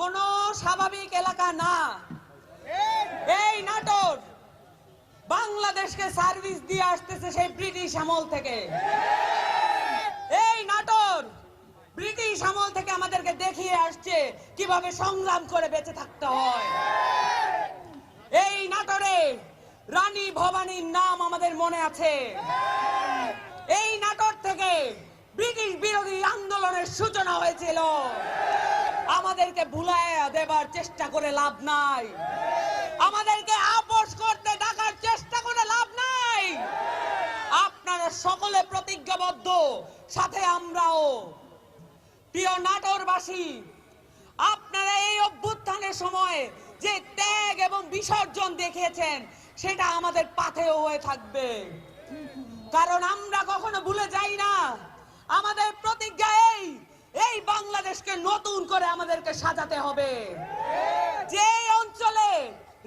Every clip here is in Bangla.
কোনো স্বাভাবিক এলাকা না। এই নাটোর বাংলাদেশকে সার্ভিস দিয়ে আসতেছে সেই ব্রিটিশ আমল থেকে। এই নাটোর ব্রিটিশ আমল থেকে আমাদেরকে দেখিয়ে আসছে কীভাবে সংগ্রাম করে বেঁচে থাকতে হয়। এই নাটোরে রানী ভবানীর নাম আমাদের মনে আছে। এই নাটোর থেকে ব্রিটিশ বিরোধী আন্দোলনের সূচনা হয়েছিল। আমাদেরকে ভুলাইয়া দেবার চেষ্টা করে লাভ নাই। আমাদেরকে আপোষ করতে ডাকার চেষ্টা করে লাভ নাই। আপনারা সকলে প্রতিজ্ঞাবদ্ধ, সাথে আমরাও। প্রিয় নাটোরবাসী, আপনারা এই অভ্যুত্থানের সময় যে ত্যাগ এবং বিসর্জন দেখিয়েছেন, সেটা আমাদের পাথেও হয়ে থাকবে। কারণ আমরা কখনো ভুলে যাই না, আমাদের প্রতিজ্ঞা এই এই বাংলাদেশকে নতুন করে আমাদেরকে সাজাতে হবে। যে অঞ্চলে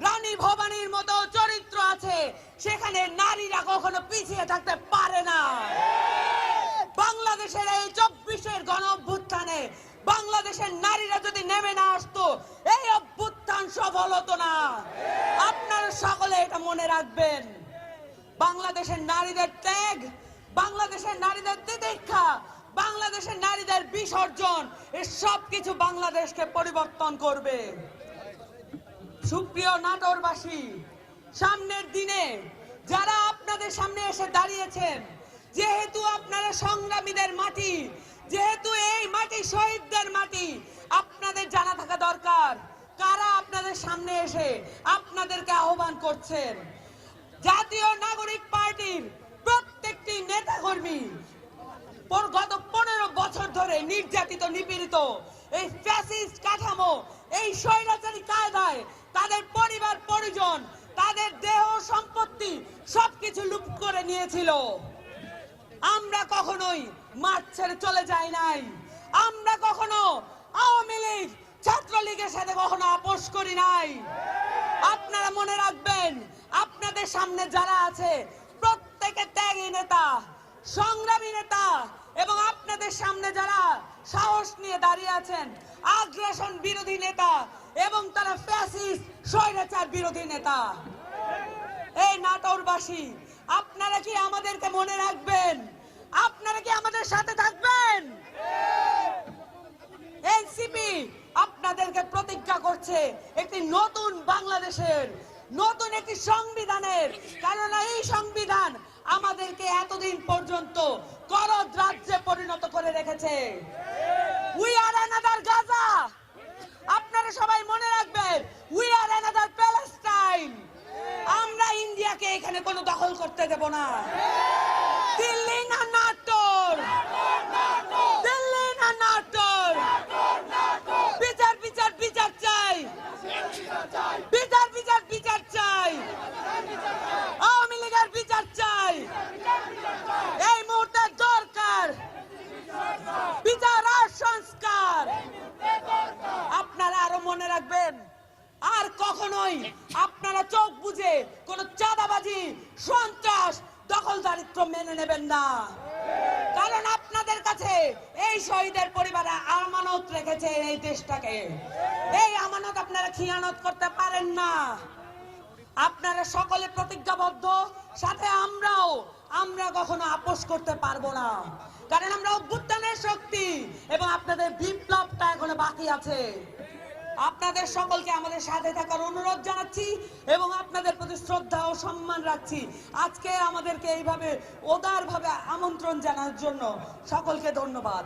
রানী ভবানীর মতো চরিত্র আছে, সেখানে নারীরা কখনো পিছিয়ে থাকতে পারে না। বাংলাদেশের এই চব্বিশের গণ অভ্যুত্থানে বাংলাদেশের নারীরা যদি নেমে না আসতো, এই অভ্যুত্থান সফল হতো না। আপনারা সকলে এটা মনে রাখবেন। বাংলাদেশের নারীদের ত্যাগ, বাংলাদেশের নারীদের তিতিক্ষা বাংলাদেশের বিসর্জন, এ সব কিছু বাংলাদেশকে পরিবর্তন করবে। সুপ্রিয় নাটোরবাসী, সামনের দিনে যারা আপনাদের সামনে এসে দাঁড়িয়েছেন, যেহেতু আপনারা সংগ্রামীদের মাটি, যেহেতু এই মাটি শহীদদের মাটি, আপনাদের জানা থাকা দরকার। কারা আপনাদের সামনে এসে আপনাদেরকে আহ্বান করছেন? জাতীয় নাগরিক পার্টির প্রত্যেকটি নেতাকর্মী গত পনেরো বছর ধরে নির্যাতিত, নিপীড়িত এই ফ্যাসিস্ট কাঠামো, এই স্বৈরাচারী কায়দায় তাদের পরিবার, পরিজন, তাদের দেহ, সম্পত্তি সবকিছু লুপ করে নিয়েছিল। আমরা কখনোই মাঠ ছেড়ে চলে যাই নাই। আমরা কখনো আওয়ামী লীগ, ছাত্রলীগের সাথে কখনো আপোষ করি নাই। আপনারা মনে রাখবেন, আপনাদের সামনে যারা আছে, প্রত্যেকে ত্যাগী নেতা। সংগ্রামী নেতা এবং আপনাদের সামনে যারা সাহস নিয়ে দাঁড়িয়ে আছেন, আগ্রাসন বিরোধী নেতা এবং তারা ফ্যাসিস্ট স্বৈরাচার বিরোধী নেতা। এই নাটোরবাসী, আপনারা কি আমাদেরকে মনে রাখবেন? আপনারা কি আমাদের সাথে থাকবেন? এনসিপি আপনাদেরকে প্রতিজ্ঞা করছে একটি নতুন বাংলাদেশের, নতুন একটি সংবিধানের। কারণ এই সংবিধান আমাদেরকে এতদিন পর্যন্ত করদ রাজ্যে পরিণত করে রেখেছে উই আর অ্যানাদার গাজা আপনারা সবাই মনে রাখবেন উই আর অ্যানাদার প্যালেস্টাইন আমরা ইন্ডিয়াকে এখানে কোনো দখল করতে দেব না। দিল্লি না নাটোর। দিল্লি না নাটোর। বিচার বিচার বিচার চাই বিচার বিচার বিচার চাই আওয়ামী লীগের বিচার চাই এই মুহূর্তে দরকার বিচার আর সংস্কার আপনারা আরও মনে রাখবেন আর কখনোই আপনারা চোখ বুঝে কোন চাঁদাবাজি, সন্ত্রাস, দখলদারিত্ব মেনে নেবেন না। কারণ আপনাদের কাছে এই শহীদের পরিবারে আমানত রেখেছে এই দেশটাকে। এই আমানত আপনারা খিয়ানত করতে পারেন না। আপনারা সকলে প্রতিজ্ঞাবদ্ধ, সাথে আমরাও, আমরা কখনো আপোষ করতে পারব না। কারণ আমরা অভ্যুত্থানের শক্তি এবং আপনাদের বিপ্লবটা এখনও বাকি আছে। আপনাদের সকলকে আমাদের সাথে থাকার অনুরোধ জানাচ্ছি এবং আপনাদের প্রতি শ্রদ্ধা ও সম্মান রাখছি। আজকে আমাদেরকে এইভাবে ওদারভাবে আমন্ত্রণ জানার জন্য সকলকে ধন্যবাদ।